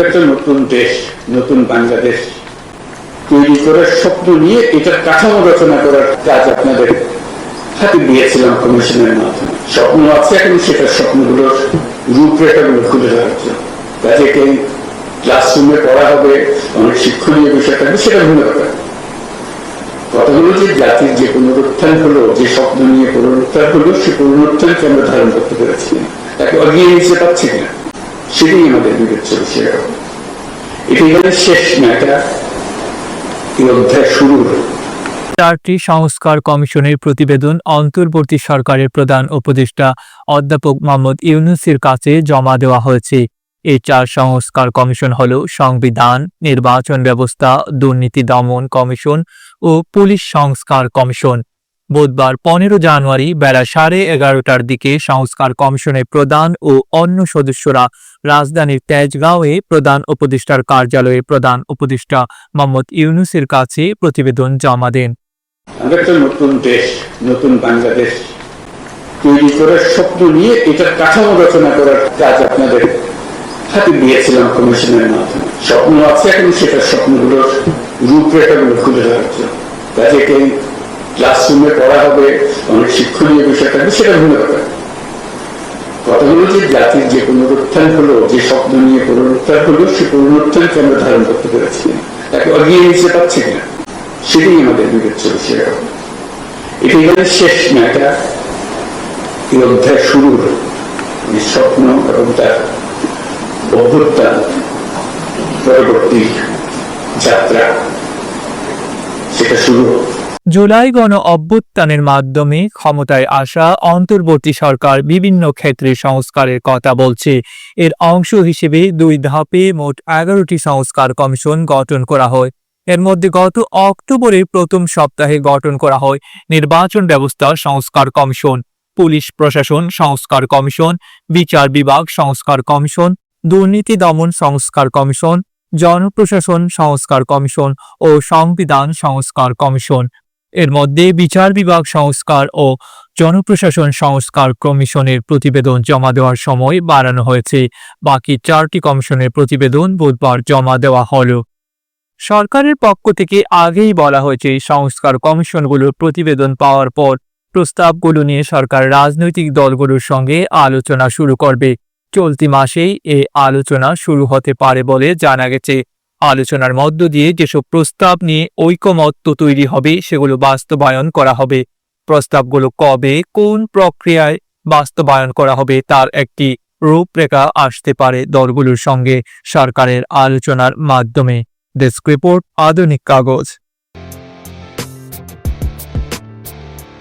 আমরা একটা নতুন দেশ, নতুন বাংলাদেশ তৈরি করার স্বপ্ন নিয়ে এটার কাঠামো রচনা করার কাজ আপনাদের হাতে দিয়েছিলাম কমিশনের মাধ্যমে। স্বপ্ন আছে এখন সেটার স্বপ্নগুলোর রূপরেখাগুলো খুলে জন্য। কাজে কেউ ক্লাসরুমে পড়া হবে, অনেক শিক্ষণীয় বিষয় থাকবে, সেটা ভিন্ন কথা কথা হলো যে জাতির যে পুনরুত্থান হলো, যে স্বপ্ন নিয়ে পুনরুত্থান হলো, সে পুনরুত্থানকে আমরা ধারণ করতে পেরেছি তাকে অগিয়ে নিতে পারছি কিনা সেটাই আমাদের বিবেচ্য বিষয় হবে এটা এখানে শেষ এটা এই অধ্যায় শুরু হলো চারটি সংস্কার কমিশনের প্রতিবেদন অন্তর্বর্তী সরকারের প্রধান উপদেষ্টা অধ্যাপক মোহাম্মদ ইউনুসের কাছে জমা দেওয়া হয়েছে এই চার সংস্কার কমিশন হল সংবিধান নির্বাচন ব্যবস্থা দুর্নীতি দমন কমিশন ও পুলিশ সংস্কার কমিশন বুধবার পনেরো জানুয়ারি বেলা সাড়ে এগারোটার দিকে সংস্কার কমিশনের প্রধান ও অন্য সদস্যরা রাজধানীর তেজগাঁওয়ে প্রধান উপদেষ্টার কার্যালয়ে প্রধান উপদেষ্টা মোহাম্মদ ইউনুসের কাছে প্রতিবেদন জমা দেন। নতুন দেশ, নতুন বাংলাদেশ তৈরি করার স্বপ্ন নিয়ে এটার কাঠামো রচনা করার কাজ আপনাদের হাতে দিয়েছিলাম কমিশনের মাধ্যমে। স্বপ্ন আছে এখন সেটার স্বপ্নগুলোর রূপরেখাগুলো খুলে ধরার জন্য। কাজে ক্লাসরুমে পড়া হবে, অনেক শিক্ষণীয় বিষয় থাকবে সেটা ভিন্ন কথা কথা হলো যে জাতির যে পুনরুত্থান হলো, যে স্বপ্ন নিয়ে পুনরুত্থান হলো, সে পুনরুত্থানকে আমরা ধারণ করতে পেরেছি। তাকে অগিয়ে নিতে পারছি কিনা, সেটাই আমাদের বিবেচ্য বিষয়। এটা এখানে শেষ না এটা এই অধ্যায় শুরু হলো স্বপ্ন এবং তার অভ্যুত্থান, পরবর্তী যাত্রা, সেটা শুরু। হলো জুলাই গণ অভ্যুত্থানের মাধ্যমে ক্ষমতায় আসা অন্তর্বর্তী সরকার বিভিন্ন ক্ষেত্রে সংস্কারের কথা বলছে। এর অংশ হিসেবে দুই ধাপে মোট এগারোটি সংস্কার কমিশন গঠন করা হয়। এর মধ্যে গত অক্টোবরের প্রথম সপ্তাহে গঠন করা হয় নির্বাচন ব্যবস্থা সংস্কার কমিশন, পুলিশ প্রশাসন সংস্কার কমিশন, বিচার বিভাগ সংস্কার কমিশন, দুর্নীতি দমন সংস্কার কমিশন, জনপ্রশাসন সংস্কার কমিশন ও সংবিধান সংস্কার কমিশন। এর মধ্যে বিচার বিভাগ সংস্কার ও জনপ্রশাসন সংস্কার কমিশনের প্রতিবেদন জমা দেওয়ার সময় বাড়ানো হয়েছে। বাকি চারটি কমিশনের প্রতিবেদন বুধবার জমা দেওয়া হল। সরকারের পক্ষ থেকে আগেই বলা হয়েছে, সংস্কার কমিশনগুলোর প্রতিবেদন পাওয়ার পর প্রস্তাবগুলো নিয়ে সরকার রাজনৈতিক দলগুলোর সঙ্গে আলোচনা শুরু করবে। চলতি মাসেই এ আলোচনা শুরু হতে পারে বলে জানা গেছে। আলোচনার মধ্য দিয়ে যেসব প্রস্তাব নিয়ে ঐকমত্য তৈরি হবে, সেগুলো বাস্তবায়ন করা হবে। প্রস্তাবগুলো কবে, কোন প্রক্রিয়ায় বাস্তবায়ন করা হবে, তার একটি রূপরেখা আসতে পারে দলগুলোর সঙ্গে সরকারের আলোচনার মাধ্যমে। ডেস্ক রিপোর্ট, আধুনিক কাগজ।